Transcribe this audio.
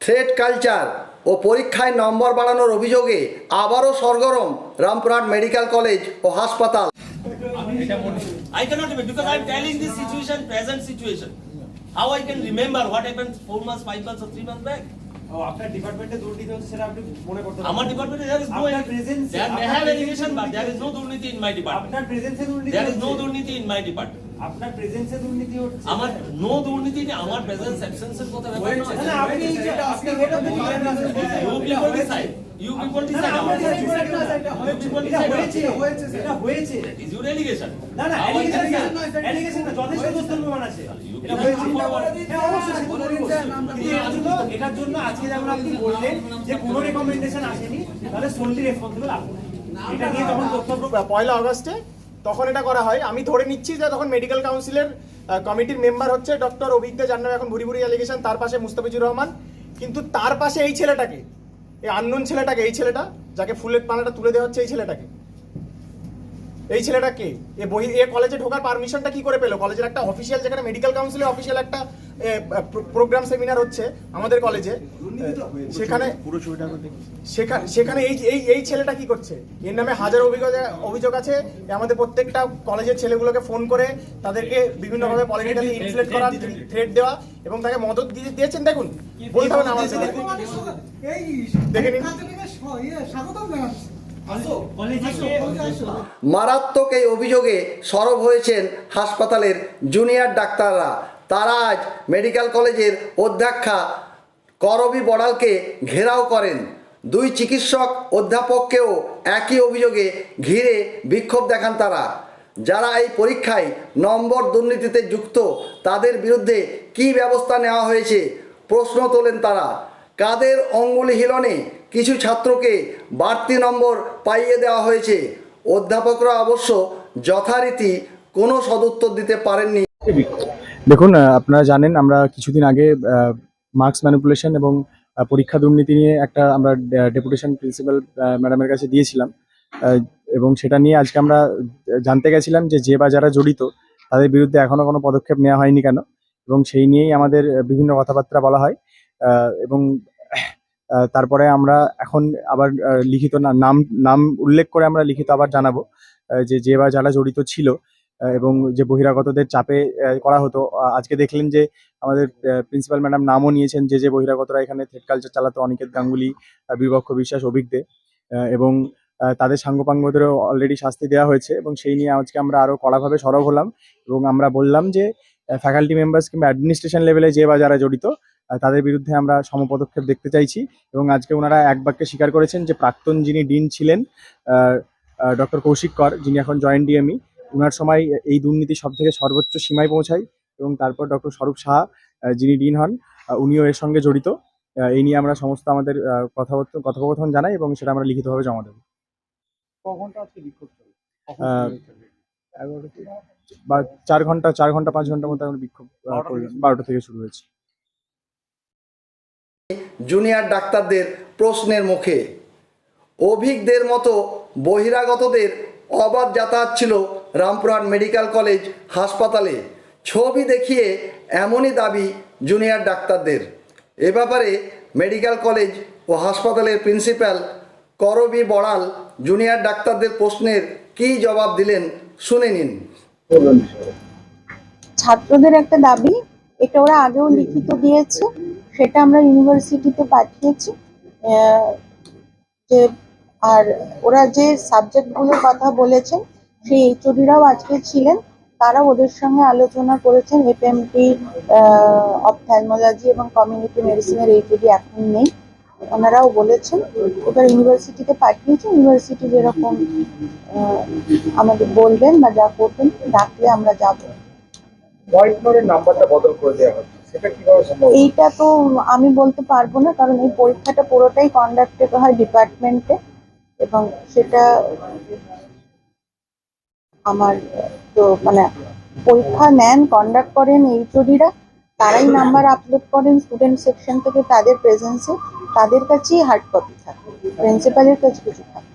Thread culture ও পরীক্ষায় নম্বর বাড়ানোর অভিযোগে আবারও সরগরম রামপুরহাট মেডিকেল কলেজ ও হাসপাতাল I cannot remember because I telling this situation, present situation. How I can remember what happened four months, five months, or three months back? আপনার ডিপার্টমেন্টে দুর্নীতি হচ্ছে সেটা আপনি মনে করতে আমার ডিপার্টমেন্টে there is no আপনার presence- there may আপনার have presence allegation, but there is no দুর্নীতি durinity in my department. আপনার প্রেজেন্সে দুর্নীতি in my department. আপনার প্রেজেন্সে দুর্নীতি হচ্ছে আমার no durinity নেই, আমার absence এর কথা ব্যাপার না, না, আপনি এই যে আপনি head of the department আছেন, You people decide. You people না, না, না, এটা. হয়েছে, এটা হয়েছে। That is your allegation. না, না, allegation না, allegation না, যথেষ্ট তথ্য প্রমাণ আছে। এটা হয়েছে। হ্যাঁ, অবশ্যই, সে তো বলব। এটার জন্য আজকে যেমন আপনি বললেন যে কোনো রেকমেন্ডেশন আসেনি তাহলে সোললি রেসপন্সিবল আপনি এটা নিয়ে তখন তথ্য পয়লা আগস্টে তখন এটা করা হয়। আমি ধরে নিচ্ছি যে তখন মেডিকেল কাউন্সিলের কমিটির মেম্বার হচ্ছে ডক্টর অভিজ্ঞ যার নামে এখন ভুরি ভুরি অ্যালিগেশন তার পাশে মুস্তাফিজুর রহমান। কিন্তু তার পাশে এই ছেলেটাকে, এই আননোন ছেলেটাকে, এই ছেলেটা, যাকে ফুলের পানাটা তুলে দেওয়া হচ্ছে এই ছেলেটাকে। এই ছেলেটা কে? এ বই এ কলেজে ঢোকার পারমিশনটা কি করে পেল? কলেজের একটা অফিসিয়াল যেখানে মেডিকেল কাউন্সিলের অফিসিয়াল একটা প্রোগ্রাম সেমিনার হচ্ছে আমাদের কলেজে সেখানে সেখানে সেখানে এই এই এই ছেলেটা কি করছে? এর নামে হাজার অভিযোগ অভিযোগ আছে। আমাদের প্রত্যেকটা কলেজের ছেলেগুলোকে ফোন করে তাদেরকে বিভিন্নভাবে পলিটিক্যালি ইনফ্লুয়েট করা থ্রেট দেওয়া এবং তাকে মদত দিয়ে দিয়েছেন দেখুন। বলতে হবে না সাথে। দেখে নিন। স্বাগতম জানাচ্ছি। মারাত্মক এই অভিযোগে সরব হয়েছেন হাসপাতালের জুনিয়র ডাক্তাররা। তারা আজ মেডিকেল কলেজের অধ্যক্ষা করবি বড়ালকে ঘেরাও করেন। দুই চিকিৎসক অধ্যাপককেও একই অভিযোগে ঘিরে বিক্ষোভ দেখান তারা। যারা এই পরীক্ষায় নম্বর দুর্নীতিতে যুক্ত তাদের বিরুদ্ধে কী ব্যবস্থা নেওয়া হয়েছে প্রশ্ন তোলেন তারা। কাদের অঙ্গুলি হিলনে কিছু ছাত্রকে বাড়তি নম্বর পাইয়ে দেওয়া হয়েছে? অধ্যাপকরা অবশ্য যথারীতি কোনো সদুত্তর দিতে পারেননি। দেখুন আপনারা জানেন আমরা কিছুদিন আগে মার্কস ম্যানিপুলেশন এবং পরীক্ষা দুর্নীতি নিয়ে একটা আমরা ডেপুটেশন প্রিন্সিপাল ম্যাডামের কাছে দিয়েছিলাম। এবং সেটা নিয়ে আজকে আমরা জানতে গেছিলাম যে যে বা যারা জড়িত, তাদের বিরুদ্ধে এখনও কোনো পদক্ষেপ নেওয়া হয়নি কেন? এবং সেই নিয়েই আমাদের বিভিন্ন কথাবার্তা বলা হয়। এবং তারপরে আমরা এখন আবার লিখিত নাম নাম উল্লেখ করে আমরা লিখিত আবার জানাব যে যে বা যারা জড়িত ছিল এবং যে বহিরাগতদের চাপে করা হতো। আজকে দেখলেন যে আমাদের প্রিন্সিপাল ম্যাডাম নামও নিয়েছেন যে যে বহিরাগতরা এখানে থ্রেড কালচার চালাতো অনিকেত গাঙ্গুলি আহ, বিপক্ষ বিশ্বাস অভিজ্ঞে এবং তাদের সাঙ্গপাঙ্গদেরও অলরেডি শাস্তি দেওয়া হয়েছে এবং সেই নিয়ে আজকে আমরা আরও কড়াভাবে সরব হলাম এবং আমরা বললাম যে ফ্যাকাল্টি মেম্বার্স কিংবা অ্যাডমিনিস্ট্রেশন লেভেলে যে বা যারা জড়িত তাদের বিরুদ্ধে আমরা সমপদক্ষেপ দেখতে চাইছি এবং আজকে ওনারা এক বাক্যে স্বীকার করেছেন যে প্রাক্তন যিনি ডিন ছিলেন ডক্টর কৌশিক কর যিনি এখন জয়েন্ট ডিএমই ওনার সময় এই দুর্নীতি সব থেকে সর্বোচ্চ সীমায় পৌঁছায় এবং তারপর ডক্টর স্বরূপ সাহা যিনি ডিন হন উনিও এর সঙ্গে জড়িত। এই নিয়ে আমরা সমস্ত আমাদের কথাবার্তা কথোপকথন জানাই এবং সেটা আমরা লিখিতভাবে জমা দেবো। বা চার ঘণ্টা চার ঘণ্টা পাঁচ ঘণ্টার মধ্যে আমরা বিক্ষোভ বারোটা থেকে শুরু হয়েছে। জুনিয়র ডাক্তারদের প্রশ্নের মুখে। অভিজ্ঞদের মতো বহিরাগতদের অবাধ যাতায়াত ছিল রামপুরহাট মেডিকেল কলেজ হাসপাতালে। ছবি দেখিয়ে এমনই দাবি জুনিয়র ডাক্তারদের। এ ব্যাপারে মেডিকেল কলেজ ও হাসপাতালের প্রিন্সিপাল করবি বড়াল জুনিয়র ডাক্তারদের প্রশ্নের কি জবাব দিলেন শুনে নিন। ছাত্রদের একটা দাবি, এটা ওরা আগেও লিখিত দিয়েছে। সেটা আমরা ইউনিভার্সিটিতে পাঠিয়েছি যে আর ওরা যে সাবজেক্টগুলোর কথা বলেছেন, সেই এইচওডিরাও আজকে ছিলেন, তারা ওদের সঙ্গে আলোচনা করেছেন, এফএমটি অপথ্যালমোলজি এবং কমিউনিটি মেডিসিনের এইচওডি এখন নেই, ওনারাও বলেছেন, এবার ইউনিভার্সিটিতে পাঠিয়েছে, ইউনিভার্সিটি যেরকম আমাদের বলবেন বা যা করবেন ডাকলে আমরা যাব। হোয়াইট নাম্বারটা বদল করে দেওয়া হচ্ছে। এইটা তো আমি বলতে পারব না কারণ এই পরীক্ষাটা পুরোটাই কন্ডাক্টেড হয় ডিপার্টমেন্টে এবং সেটা আমার তো মানে পরীক্ষা নেন কন্ডাক্ট করেন এইচওডিরা তারাই নাম্বার আপলোড করেন স্টুডেন্ট সেকশন থেকে তাদের প্রেজেন্সে তাদের কাছেই হার্ড কপি থাকে প্রিন্সিপালের কাছে কিছু থাকে।